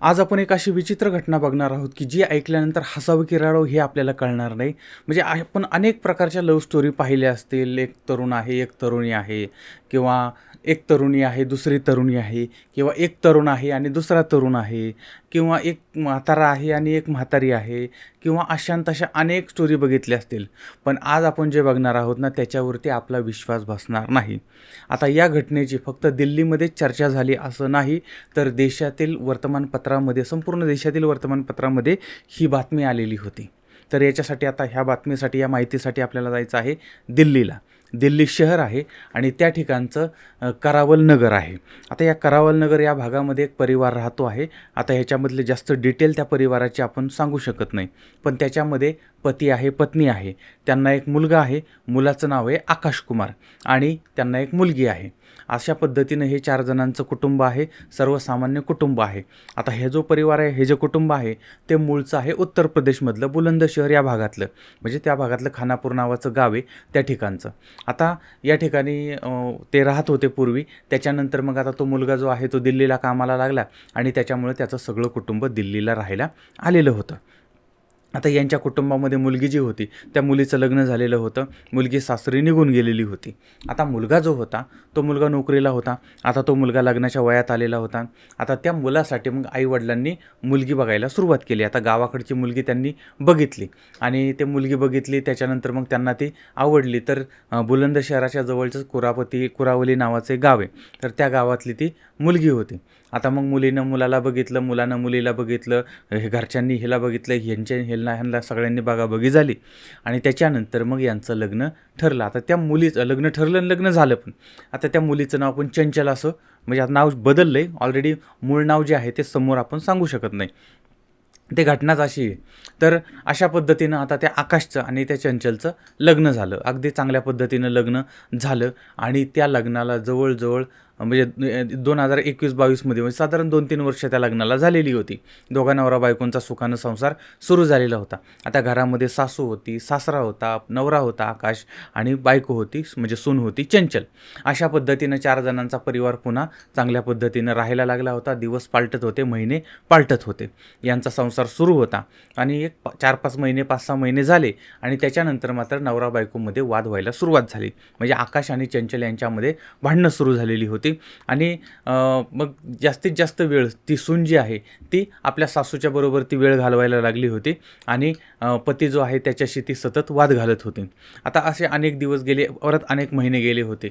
आज आपण एक अशी विचित्र घटना बघणार आहोत की जी ऐकल्यानंतर हसावं की रडावं हे आपल्याला कळणार नाही. म्हणजे आपण अनेक प्रकारच्या लव्ह स्टोरी पाहिल्या असतील. एक तरुण आहे एक तरुणी आहे किंवा एक तरुणी आहे दुसरी तरुणी आहे किंवा एक तरुण आहे आणि दुसरा तरुण आहे किंवा एक म्हातारा आहे आणि एक म्हातारी आहे किंवा अशांत तशा अनेक स्टोरी बघितल्या असतील. पण आज आपण जे बघणार आहोत ना त्याच्यावरती आपला विश्वास बसणार नाही. आता या घटनेची फक्त दिल्लीमध्येच चर्चा झाली असं नाही तर देशातील वर्तमानपत्र वर्तमानपत्रामध्ये संपूर्ण देशातील वर्तमानपत्रामध्ये ही बातमी आलेली होती. तर याच्यासाठी आता ह्या बातमीसाठी या माहितीसाठी आपल्याला जायचं आहे दिल्लीला. दिल्ली शहर आहे आणि त्या ठिकाणचं करावल नगर आहे. आता या करावल नगर या भागामध्ये एक परिवार राहतो आहे. आता ह्याच्यामधले जास्त डिटेल त्या परिवाराचे आपण सांगू शकत नाही. पण त्याच्यामध्ये पती आहे पत्नी आहे. त्यांना एक मुलगा आहे. मुलाचं नाव आहे आकाश कुमार आणि त्यांना एक मुलगी आहे. अशा पद्धतीनं हे चार जणांचं कुटुंब आहे सर्वसामान्य कुटुंब आहे. आता हे जो परिवार आहे हे जे कुटुंब आहे ते मूळचं आहे उत्तर प्रदेशमधलं बुलंद शहर या भागातलं. म्हणजे त्या भागातलं खानापूर नावाचं गाव आहे त्या ठिकाणचं. आता या ठिकाणी ते राहत होते पूर्वी. त्याच्यानंतर मग आता तो मुलगा जो आहे तो दिल्लीला कामाला लागला आणि त्याच्यामुळे त्याचं सगळं कुटुंब दिल्लीला राहायला आलेलं होतं. आता यांच्या कुटुंबामध्ये मुलगी जी होती त्या मुलीचं लग्न झालेलं होतं. मुलगी सासरी निघून गेलेली होती. आता मुलगा जो होता तो मुलगा नोकरीला होता. आता तो मुलगा लग्नाच्या वयात आलेला होता. आता त्या मुलासाठी मग आईवडिलांनी मुलगी बघायला सुरुवात केली. आता गावाकडची मुलगी त्यांनी बघितली. आणि ते मुलगी बघितली त्याच्यानंतर मग त्यांना ती आवडली. तर बुलंद शहराच्या जवळचंच कुरापती कुरावली नावाचे गाव आहे. तर त्या गावातली ती मुलगी होती. आता मग मुलीनं मुलाला बघितलं मुलानं मुलीला बघितलं हे घरच्यांनी हिला बघितलं ह्यांच्या ह्यांना ह्यांना सगळ्यांनी बघाबघी झाली. आणि त्याच्यानंतर मग यांचं लग्न ठरलं. आता त्या मुलीचं लग्न ठरलं आणि लग्न झालं पण. आता त्या मुलीचं नाव आपण चंचल असं म्हणजे आता नाव बदललं आहे ऑलरेडी मूळ नाव जे आहे ते समोर आपण सांगू शकत नाही. ते घटनाच अशी आहे. तर अशा पद्धतीनं आता त्या आकाशचं आणि त्या चंचलचं लग्न झालं. अगदी चांगल्या पद्धतीनं लग्न झालं. आणि त्या लग्नाला जवळजवळ म्हणजे दोन हजार एकवीस बावीसमध्ये म्हणजे साधारण दोन तीन वर्ष त्या लग्नाला झालेली होती. दोघा नवरा बायकोंचा सुखानं संसार सुरू झालेला होता. आता घरामध्ये सासू होती सासरा होता नवरा होता आकाश आणि बायको होती म्हणजे सून होती चंचल. अशा पद्धतीनं चार जणांचा परिवार पुन्हा चांगल्या पद्धतीनं राहायला लागला होता. दिवस पालटत होते महिने पालटत होते. यांचा संसार सुरू होता आणि एक चार पाच महिने पाच सहा महिने झाले आणि त्याच्यानंतर मात्र नवरा बायकोमध्ये वाद व्हायला सुरुवात झाली. म्हणजे आकाश आणि चंचल यांच्यामध्ये भांडणं सुरू झालेली होती. आणि मग जास्तीत जास्त वेळ ती सून जी आहे ती आपल्या सासूच्या बरोबर ती वेळ घालवायला लागली होती. आणि पती जो आहे त्याच्याशी ती सतत वाद घालत होती. आता असे अनेक दिवस गेले परत अनेक महिने गेले होते.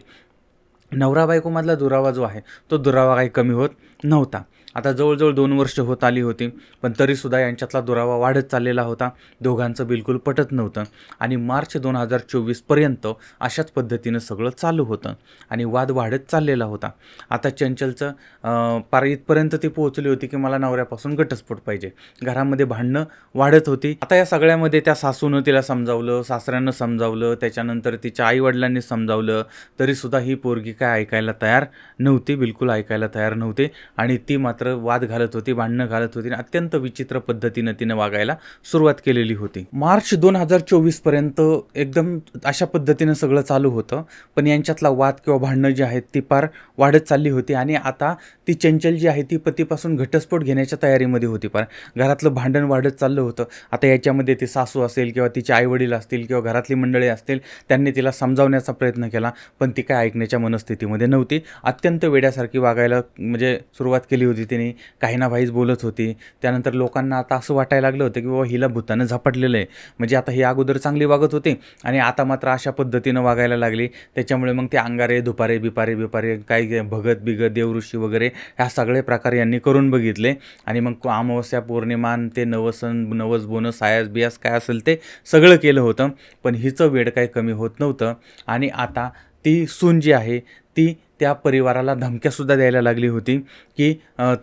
नवरा बायकोमधला दुरावा जो आहे तो दुरावा काही कमी होत नव्हता. आता जवळजवळ दोन वर्ष होत आली होती पण तरीसुद्धा यांच्यातला दुरावा वाढत चाललेला होता. दोघांचं बिलकुल पटत नव्हतं. आणि मार्च दोन हजार चोवीसपर्यंत अशाच पद्धतीनं सगळं चालू होतं आणि वाद वाढत चाललेला होता. आता चंचलचं अं, पार इथपर्यंत ती पोहोचली होती की मला नवऱ्यापासून घटस्फोट पाहिजे. घरामध्ये भांडणं वाढत होती. आता या सगळ्यामध्ये त्या सासूनं तिला समजावलं सासऱ्यानं समजावलं त्याच्यानंतर तिच्या आईवडिलांनी समजावलं. तरीसुद्धा ही पोरगी काय ऐकायला तयार नव्हती बिलकुल ऐकायला तयार नव्हते. आणि ती मात्र वाद घालत होती भांडणं घालत होती आणि अत्यंत विचित्र पद्धतीनं तिनं वागायला सुरुवात केलेली होती. मार्च दोन हजार चोवीसपर्यंत एकदम अशा पद्धतीनं सगळं चालू होतं. पण यांच्यातला वाद किंवा भांडणं जी आहेत ती पार वाढत चालली होती आणि आता ती चंचल जी आहे ती पतीपासून घटस्फोट घेण्याच्या तयारीमध्ये होती पार. घरातलं भांडण वाढत चाललं होतं. आता याच्यामध्ये ती सासू असेल किंवा तिचे आईवडील असतील किंवा घरातली मंडळी असतील त्यांनी तिला समजावण्याचा प्रयत्न केला पण ती काय ऐकण्याच्या मनस्थितीमध्ये नव्हती. अत्यंत वेड्यासारखी वागायला म्हणजे सुरुवात केली होती तिने काही ना भाईच बोलत होती. त्यानंतर लोकांना आता असं वाटायला लागलं होतं की बाबा हिला भूतानं झपाटलेलं आहे. म्हणजे आता ही अगोदर चांगली वागत होती आणि आता मात्र अशा पद्धतीनं वागायला लागली. त्याच्यामुळे मग ते अंगारे दुपारे बिपारे बिपारे काही भगत बिगत देवऋषी वगैरे ह्या सगळे प्रकार यांनी करून बघितले. आणि मग अमावस्या पौर्णिमान ते नवसन नवस बोनस आयास बियास काय असेल ते सगळं केलं होतं. पण हिचं वेळ काही कमी होत नव्हतं. आणि आता ती सून जी आहे ती त्या परिवाराला धमक्यासुद्धा द्यायला लागली होती की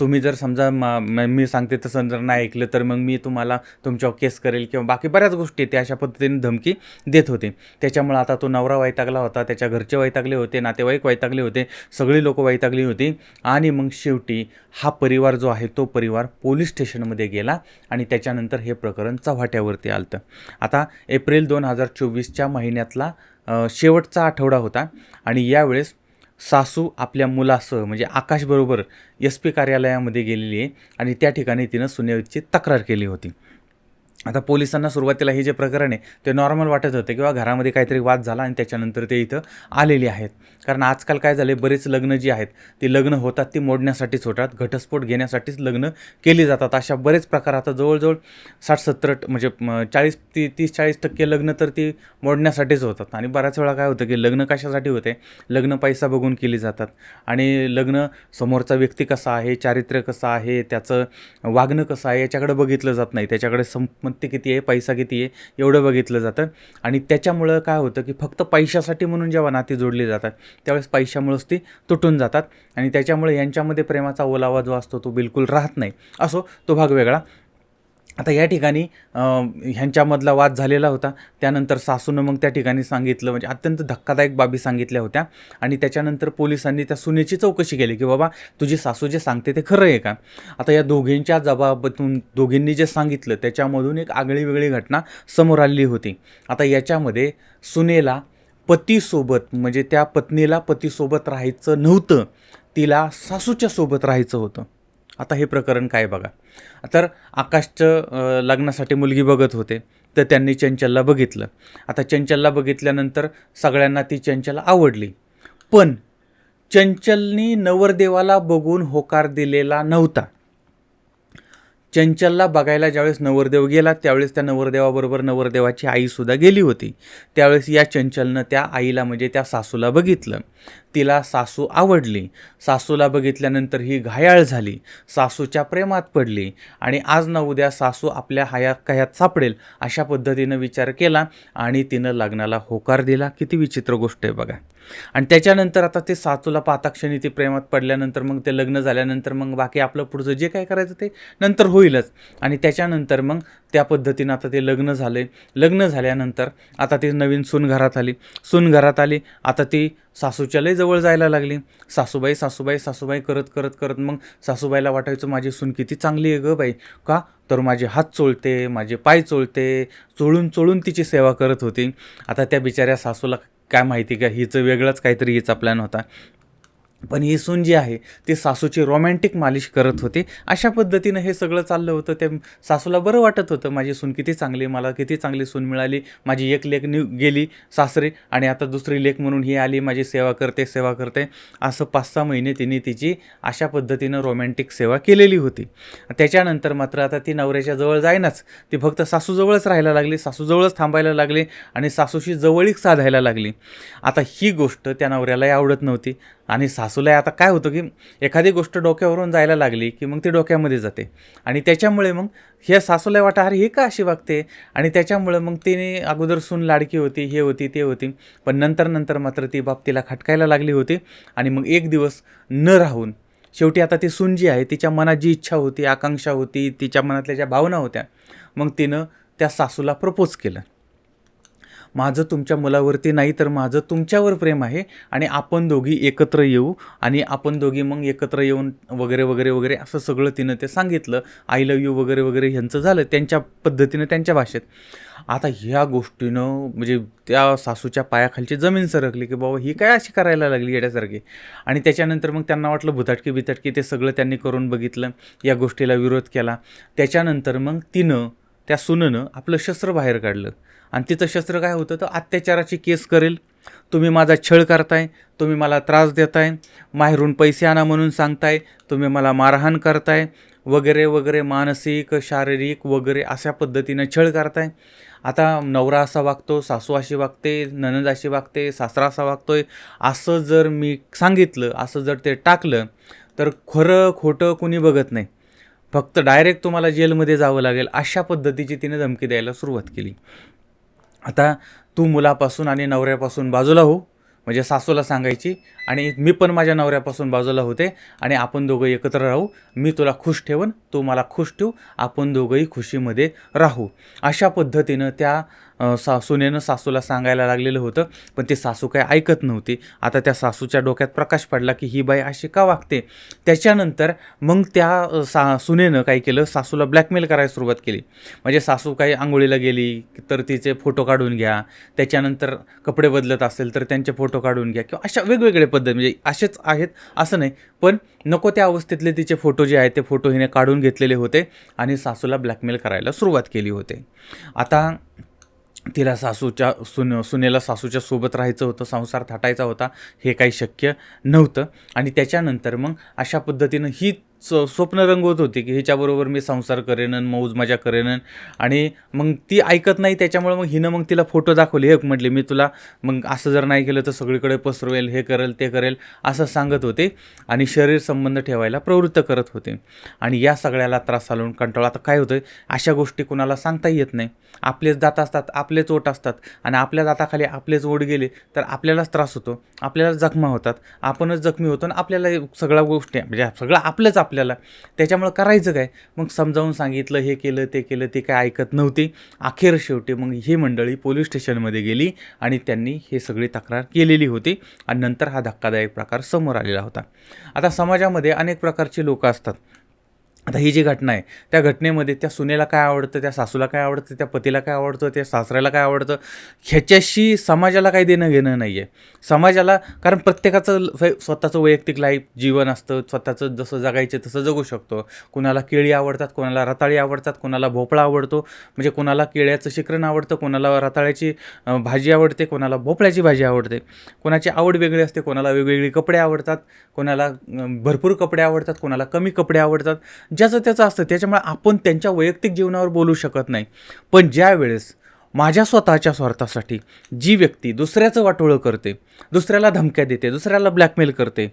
तुम्ही जर समजा म- मी सांगते तसं जर नाही ऐकलं तर मग मी तुम्हाला तुमच्यावर केस करेल किंवा बाकी बऱ्याच गोष्टी त्या अशा पद्धतीने धमकी देत होते. त्याच्यामुळे आता तो नवरा वैतागला होता त्याच्या घरचे वैतागले होते नातेवाईक वैतागले होते सगळी लोक वैतागली होती आणि मग शेवटी हा परिवार जो आहे तो परिवार पोलीस स्टेशनमध्ये गेला आणि त्याच्यानंतर हे प्रकरण चव्हाट्यावरती आलं आता एप्रिल दोन हजार चोवीसच्या महिन्यातला शेवटचा आठवडा होता आणि यावेळेस सासू आपल्या मुलासह म्हणजे आकाशबरोबर एस पी कार्यालयामध्ये गेलेली आहे आणि त्या ठिकाणी तिनं सुनेची तक्रार केली होती. आता पोलिसांना सुरुवातीला हे जे प्रकरण आहे ते नॉर्मल वाटत होते किंवा घरामध्ये काहीतरी वाद झाला आणि त्याच्यानंतर ते इथं आलेले आहेत. कारण आजकाल काय झाले बरेच लग्न जी आहेत ती लग्न होतात ती मोडण्यासाठीच होतात. घटस्फोट घेण्यासाठीच लग्न केली जातात. अशा बरेच प्रकार आता जवळजवळ साठ सत्तर म्हणजे चाळीस ती तीस चाळीस टक्के लग्न तर ती मोडण्यासाठीच होतात. आणि बऱ्याच वेळा काय होतं की लग्न कशासाठी होते? लग्न पैसा बघून केली जातात. आणि लग्न समोरचा व्यक्ती कसा आहे चारित्र्य कसं आहे त्याचं वागणं कसं आहे याच्याकडे बघितलं जात नाही. त्याच्याकडे संप मालमत्ते किती आहे पैसा किती आहे एवढं बघितलं जातं. आणि त्याच्यामुळं काय होतं की फक्त पैशासाठी म्हणून जेव्हा नाती जोडली जातात त्यावेळेस पैशामुळंच ती तुटून जातात. आणि त्याच्यामुळे यांच्यामध्ये प्रेमाचा ओलावा जो असतो तो बिलकुल राहत नाही. असो तो भाग वेगळा. आता या ठिकाणी ह्यांच्यामधला वाद झालेला होता. त्यानंतर सासूनं मग त्या ठिकाणी सांगितलं म्हणजे अत्यंत धक्कादायक बाबी सांगितल्या होत्या. आणि त्याच्यानंतर पोलिसांनी त्या सुनेची चौकशी केली की बाबा तुझी सासू जे सांगते ते खरं आहे का? आता या दोघींच्या जबाबातून दोघींनी जे सांगितलं त्याच्यामधून एक आगळी वेगळी घटना समोर आलेली होती. आता याच्यामध्ये सुनेला पतीसोबत म्हणजे त्या पत्नीला पतीसोबत राहायचं नव्हतं. तिला सासूच्या सोबत राहायचं होतं. आता हे प्रकरण काय बघा. तर आकाशचं लग्नासाठी मुलगी बघत होते तर त्यांनी चंचलला बघितलं. आता चंचलला बघितल्यानंतर सगळ्यांना ती चंचल आवडली. पण चंचलनी नवरदेवाला बघून होकार दिलेला नव्हता. चंचलला बघायला ज्यावेळेस नवरदेव गेला त्यावेळेस त्या नवरदेवाबरोबर नवरदेवाची आईसुद्धा गेली होती. त्यावेळेस या चंचलनं त्या आईला म्हणजे त्या सासूला बघितलं. तिला सासू आवडली. सासूला बघितल्यानंतर ही घायाळ झाली. सासूच्या प्रेमात पडली. आणि आज ना उद्या सासू आपल्या हयात कह्यात सापडेल अशा पद्धतीनं विचार केला आणि तिनं लग्नाला होकार दिला. किती विचित्र गोष्ट आहे बघा. आणि त्याच्यानंतर आता ते सासूला पाताक्षणी ती प्रेमात पडल्यानंतर मग ते लग्न झाल्यानंतर मग बाकी आपलं पुढचं जे काय करायचं ते नंतर होईलच. आणि त्याच्यानंतर मग त्या पद्धतीनं आता ते लग्न झाले. लग्न झाल्यानंतर आता ती नवीन सून घरात आली. सून घरात आली. आता ती सासूच्या लय जवळ जायला लागली. सासूबाई सासूबाई सासूबाई करत करत करत मग सासूबाईला वाटायचं माझी सून किती चांगली आहे ग बाई. का? तर माझे हात चोळते माझे पाय चोळते. चोळून चोळून तिची सेवा करत होती. आता त्या बिचाऱ्या सासूला काय माहिती का हिचं वेगळंच काहीतरी हिचा प्लॅन होता. पण ही सून जी आहे ती सासूची रोमॅन्टिक मालिश करत होती. अशा पद्धतीनं हे सगळं चाललं होतं. ते सासूला बरं वाटत होतं माझी सून किती चांगली मला किती चांगली सून मिळाली. माझी एक लेख नि गेली सासरे आणि आता दुसरी लेख म्हणून ही आली. माझी सेवा करते सेवा करते. असं पाच सहा महिने तिने तिची अशा पद्धतीनं रोमॅन्टिक सेवा केलेली होती. त्याच्यानंतर मात्र आता ती नवऱ्याच्या जवळ जाईनाच. ती फक्त सासूजवळच राहायला लागली सासूजवळच थांबायला लागली आणि सासूशी जवळीक साधायला लागली. आता ही गोष्ट त्या नवऱ्यालाही आवडत नव्हती. आणि सासूला आता काय होतं की एखादी गोष्ट डोक्यावरून जायला लागली की मग ती डोक्यामध्ये जाते. आणि त्याच्यामुळे मग ह्या सासूला वाटा अरे ही का अशी वागते? आणि त्याच्यामुळे मग तिने अगोदर सून लाडकी होती हे होती ते होती. पण नंतर नंतर मात्र ती बाब तिला खटकायला लागली होती. आणि मग एक दिवस न राहून शेवटी आता ती सून जी आहे तिच्या मनात जी इच्छा होती आकांक्षा होती तिच्या मनातल्या ज्या भावना होत्या मग तिनं त्या सासूला प्रपोज केलं. माझं तुमच्या मुलावरती नाही तर माझं तुमच्यावर प्रेम आहे आणि आपण दोघी एकत्र येऊ आणि आपण दोघी मग एकत्र येऊन वगैरे वगैरे वगैरे असं सगळं तिनं ते सांगितलं. आय लव यू वगैरे वगैरे ह्यांचं झालं. त्यांच्या पद्धतीनं त्यांच्या भाषेत. आता ह्या गोष्टीनं म्हणजे त्या सासूच्या पायाखालची जमीन सरकली की बाबा ही काय अशी करायला लागली येण्यासारखी आणि त्याच्यानंतर मग त्यांना वाटलं भुताटकी बिताटकी ते सगळं त्यांनी करून बघितलं या गोष्टीला विरोध केला. त्याच्यानंतर मग तिनं त्या सुननं आपलं शस्त्र बाहेर काढलं. आणि तिचं शस्त्र काय होतं? तर अत्याचाराची केस करेल. तुम्ही माझा छळ करताय तुम्ही मला त्रास देताय माहेरून पैसे आणा म्हणून सांगताय तुम्ही मला मारहाण करताय वगैरे वगैरे मानसिक शारीरिक वगैरे अशा पद्धतीनं छळ करताय. आता नवरा असा वागतो सासू अशी वागते ननद अशी वागते सासरा असा वागतोय. असं जर मी सांगितलं असं जर ते टाकलं तर खरं खोटं कुणी बघत नाही. फक्त डायरेक्ट तुम्हाला जेलमध्ये जावं लागेल अशा पद्धतीची तिने धमकी द्यायला सुरुवात केली. आता तू मुलापासून आणि नवऱ्यापासून बाजूला हो म्हणजे सासूला सांगायची आणि मी पण माझ्या नवऱ्यापासून बाजूला होते आणि आपण दोघं एकत्र राहू मी तुला खुश ठेवन तू मला खुश ठेवू आपण दोघंही खुशीमध्ये राहू. अशा पद्धतीनं त्या सासूनेनं सासूला सांगायला लागलेलं होतं पण ते सासू काय ऐकत नव्हती. आता त्या सासूच्या डोक्यात प्रकाश पडला की ही बाई अशी का वागते? त्याच्यानंतर मग त्या सा सुनेनं काय केलं? सासूला ब्लॅकमेल करायला सुरुवात केली. म्हणजे सासू काही आंघोळीला गेली तर तिचे फोटो काढून घ्या. त्याच्यानंतर कपडे बदलत असेल तर त्यांचे फोटो काढून घ्या. किंवा अशा वेगवेगळे पद्धत म्हणजे असेच आहेत असं नाही पण नको त्या अवस्थेतले तिचे फोटो जे आहेत ते फोटो हिने काढून घेतलेले होते आणि सासूला ब्लॅकमेल करायला सुरुवात केली होते. आता तिला सासूच्या सुन सुनेला सासूच्या सोबत राहायचं होतं संसार थाटायचा होता हे काही शक्य नव्हतं. आणि त्याच्यानंतर मग अशा पद्धतीनं ही स स्वप्न रंगवत होती की हिच्याबरोबर मी संसार करेन मौज मजा करेन आणि मग ती ऐकत नाही त्याच्यामुळे मग हिनं मग तिला फोटो दाखवले. हे म्हटले मी तुला मग असं जर नाही केलं तर सगळीकडे पसरवेल हे करेल ते करेल असं सांगत होते आणि शरीर संबंध ठेवायला प्रवृत्त करत होते. आणि या सगळ्याला त्रास आलून कंटाळा. आता काय होतं अशा गोष्टी कुणाला सांगता येत नाही. आपलेच दात असतात आपलेच ओट असतात आणि आपल्या दाताखाली आपलेच ओढ गेले तर आपल्यालाच त्रास होतो. आपल्याला जखमा होतात. आपणच जखमी होतो आणि आपल्याला सगळ्या गोष्टी म्हणजे सगळं आपलंच आपल्याला. त्याच्यामुळं करायचं काय? मग समजावून सांगितलं हे केलं ते केलं ते काय ऐकत नव्हते. अखेर शेवटी मग ही मंडळी पोलीस स्टेशनमध्ये गेली आणि त्यांनी हे सगळी तक्रार केलेली होती आणि नंतर हा धक्कादायक प्रकार समोर आलेला होता. आता समाजामध्ये अनेक प्रकारचे लोक असतात. आता ही जी घटना आहे त्या घटनेमध्ये त्या सुनेला काय आवडतं त्या सासूला काय आवडतं त्या पतीला काय आवडतं त्या सासऱ्याला काय आवडतं ह्याच्याशी समाजाला काही देणं घेणं नाही आहे समाजाला कारण प्रत्येकाचं स्वतःचं वैयक्तिक लाईफ जीवन असतं स्वतःचं जसं जगायचं तसं जगू शकतो. कुणाला केळी आवडतात कोणाला रताळी आवडतात कोणाला भोपळा आवडतो म्हणजे कोणाला केळ्याचं शिकरण आवडतं कोणाला रताळ्याची भाजी आवडते कोणाला भोपळ्याची भाजी आवडते. कोणाची आवड वेगळी असते कोणाला वेगवेगळी कपडे आवडतात कोणाला भरपूर कपडे आवडतात कोणाला कमी कपडे आवडतात. ज्याचं त्याचं असतं त्याच्यामुळे आपण त्यांच्या वैयक्तिक जीवनावर बोलू शकत नाही. पण ज्या वेळेस माझ्या स्वतःच्या स्वार्थासाठी जी व्यक्ती दुसऱ्याचं वाटोळं करते दुसऱ्याला धमक्या देते दुसऱ्याला ब्लॅकमेल करते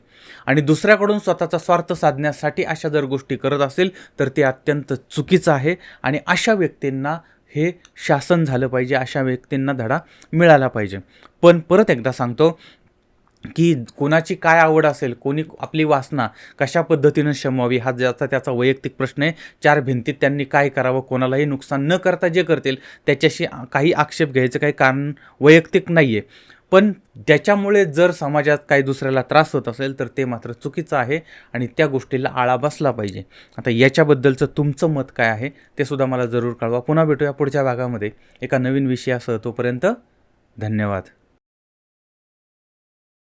आणि दुसऱ्याकडून स्वतःचा स्वार्थ साधण्यासाठी अशा जर गोष्टी करत असेल तर ते अत्यंत चुकीचं आहे आणि अशा व्यक्तींना हे शासन झालं पाहिजे अशा व्यक्तींना धडा मिळाला पाहिजे. पण परत एकदा सांगतो की कोणाची काय आवड असेल कोणी आपली वासना कशा पद्धतीनं शमवावी हा ज्याचा त्याचा वैयक्तिक प्रश्न आहे. चार भिंतीत त्यांनी काय करावं कोणालाही नुकसान न करता जे करतील त्याच्याशी काही आक्षेप घ्यायचं काही कारण वैयक्तिक नाही आहे पण त्याच्यामुळे जर समाजात काही दुसऱ्याला त्रास होत असेल तर ते मात्र चुकीचं आहे आणि त्या गोष्टीला आळा बसला पाहिजे. आता याच्याबद्दलचं तुमचं मत काय आहे ते सुद्धा मला जरूर कळवा. पुन्हा भेटूया पुढच्या भागामध्ये. एका नवीन विषयासह तोपर्यंत धन्यवाद.